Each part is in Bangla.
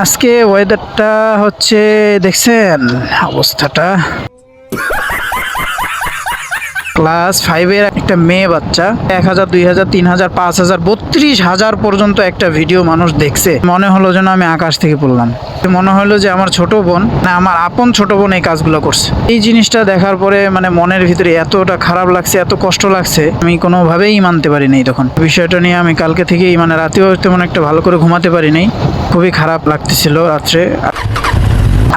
আজকে ওয়েদারটা হচ্ছে দেখছেন অবস্থাটা। ক্লাস ফাইভের একটা মেয়ে বাচ্চা, এক হাজার, দুই হাজার, তিন হাজার, পাঁচ হাজার, বত্রিশ হাজার পর্যন্ত একটা ভিডিও মানুষ দেখছে। মনে হলো যেন আমি আকাশ থেকে পড়লাম। মনে হলো যে আমার ছোট বোন, না, আমার আপন ছোট বোন এই কাজগুলো করছে। এই জিনিসটা দেখার পরে মানে মনের ভিতরে এতটা খারাপ লাগছে, এত কষ্ট লাগছে, আমি কোনোভাবেই মানতে পারি নাই তখন। বিষয়টা নিয়ে আমি কালকে থেকেই মানে রাতেও তেমন একটা ভালো করে ঘুমাতে পারি নাই খুবই খারাপ লাগতেছিল রাত্রে।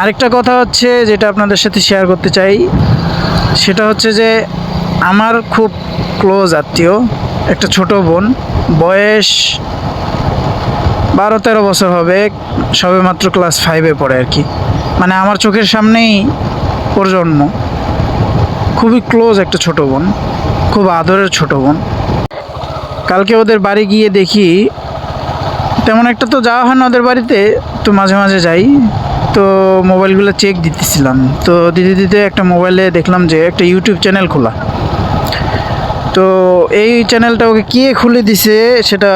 আরেকটা কথা হচ্ছে, যেটা আপনাদের সাথে শেয়ার করতে চাই, সেটা হচ্ছে যে আমার খুব ক্লোজ আত্মীয়, একটা ছোট বোন, বয়স বারো তেরো বছর হবে, সবে মাত্র ক্লাস ফাইভে পড়ে আর কি। মানে আমার চোখের সামনেই ওর জন্ম খুবই ক্লোজ একটা ছোট বোন, খুব আদরের ছোট বোন। কালকে ওদের বাড়ি গিয়ে দেখি, তেমন একটা তো যাওয়া হয় না ওদের বাড়িতে, তো মাঝে মাঝে যাই। তো মোবাইলগুলো চেক দিতেছিলাম। তো দিতে দিতে একটা মোবাইলে দেখলাম যে একটা ইউটিউব চ্যানেল খোলা। তো এই চ্যানেলটা ওকে কে খুলে দিছে সেটা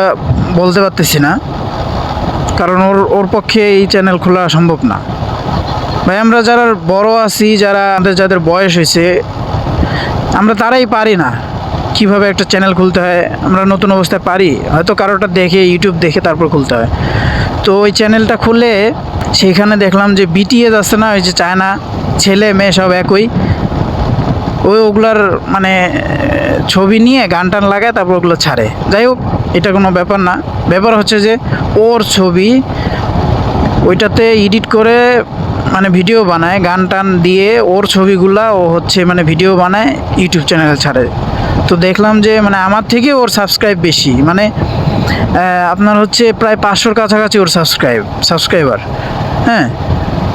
বলতে পারতেছি না। কারণ ওর ওর পক্ষে এই চ্যানেল খোলা সম্ভব না। ভাই, আমরা যারা বড় আছি, যারা আমাদের, যাদের বয়স হয়েছে, আমরা তারাই পারি না কীভাবে একটা চ্যানেল খুলতে হয়। আমরা নতুন অবস্থায় পারি। হয়তো কারোটা দেখে ইউটিউব দেখে তারপর খুলতে হয়। তো ওই চ্যানেলটা খুলে সেইখানে দেখলাম যে বিটিএস আছে না, ওই যে চায়না, ছেলে, মেয়ে সব একই। ওই ওগুলার মানে ছবি নিয়ে গান টান লাগায়, তারপর ওগুলো ছাড়ে। যাই হোক, এটা কোনো ব্যাপার না। ব্যাপার হচ্ছে যে, ওর ছবি ওইটাতে এডিট করে মানে ভিডিও বানায় গান টান দিয়ে ওর ছবিগুলা ও হচ্ছে মানে ভিডিও বানায়, ইউটিউব চ্যানেলে ছাড়ে। তো দেখলাম যে মানে আমার থেকে ওর সাবস্ক্রাইব বেশি। মানে আপনার হচ্ছে প্রায় পাঁচশোর কাছাকাছি ওর সাবস্ক্রাইব, সাবস্ক্রাইবার। হ্যাঁ?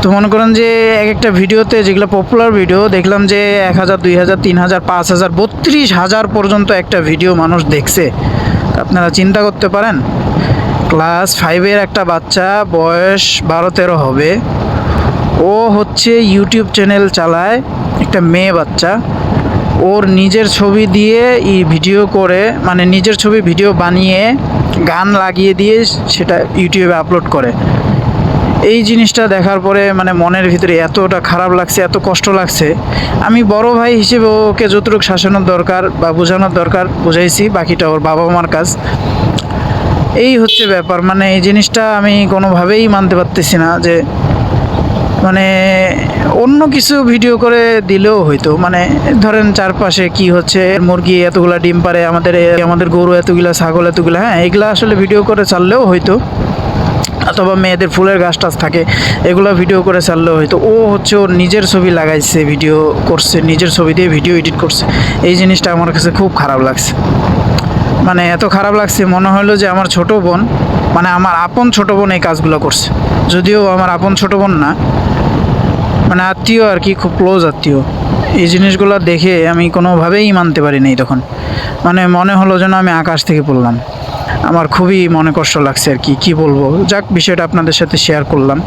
তো মনে করেন যে এক একটা ভিডিওতে যেগুলো পপুলার ভিডিও দেখলাম যে এক হাজার, দুই হাজার, তিন হাজার, পাঁচ হাজার, বত্রিশ হাজার পর্যন্ত একটা ভিডিও মানুষ দেখছে। আপনারা চিন্তা করতে পারেন ক্লাস ফাইভের একটা বাচ্চা বয়স বারো, তেরো হবে। ও হচ্ছে ইউটিউব চ্যানেল চালায়, একটা মেয়ে বাচ্চা। ওর নিজের ছবি দিয়ে ই ভিডিও করে মানে নিজের ছবি ভিডিও বানিয়ে গান লাগিয়ে দিয়ে সেটা ইউটিউবে আপলোড করে। এই জিনিসটা দেখার পরে মানে মনের ভিতরে এতটা খারাপ লাগছে, এত কষ্ট লাগছে। আমি বড় ভাই হিসেবে ওকে যতটুকু শাসানোর দরকার বা বোঝানোর দরকার বুঝাইছি, বাকিটা ওর বাবা মার কাজ। এই হচ্ছে ব্যাপার মানে এই জিনিসটা আমি কোনোভাবেই মানতে পারতেছি না যে মানে অন্য কিছু ভিডিও করে দিলেও হয়তো মানে ধরেন চারপাশে কি হচ্ছে, মুরগি এতগুলা ডিম পারে আমাদের আমাদের গরু এতগুলা, ছাগল এতগুলা হ্যাঁ এগুলা আসলে ভিডিও করে চাললেও হয়তো। অথবা মেয়েদের ফুলের গাছ টাছ থাকে, এগুলো ভিডিও করে ছাড়লেও হয়তো ও হচ্ছে ওর নিজের ছবি লাগাইছে ভিডিও করছে, নিজের ছবি দিয়ে ভিডিও এডিট করছে। এই জিনিসটা আমার কাছে খুব খারাপ লাগছে। মানে এত খারাপ লাগছে, মনে হলো যে আমার ছোট বোন মানে আমার আপন ছোট বোন এই কাজগুলো করছে। যদিও আমার আপন ছোট বোন না মানে আত্মীয় আর কি, খুব ক্লোজ আত্মীয়। এই জিনিসগুলো দেখে আমি কোনোভাবেই মানতে পারি নাই তখন। মানে মনে হলো যেন আমি আকাশ থেকে পড়লাম। আমার খুবই মনে কষ্ট লাগছে আর কি কি বলব? যাক, বিষয়টা আপনাদের সাথে শেয়ার করলাম।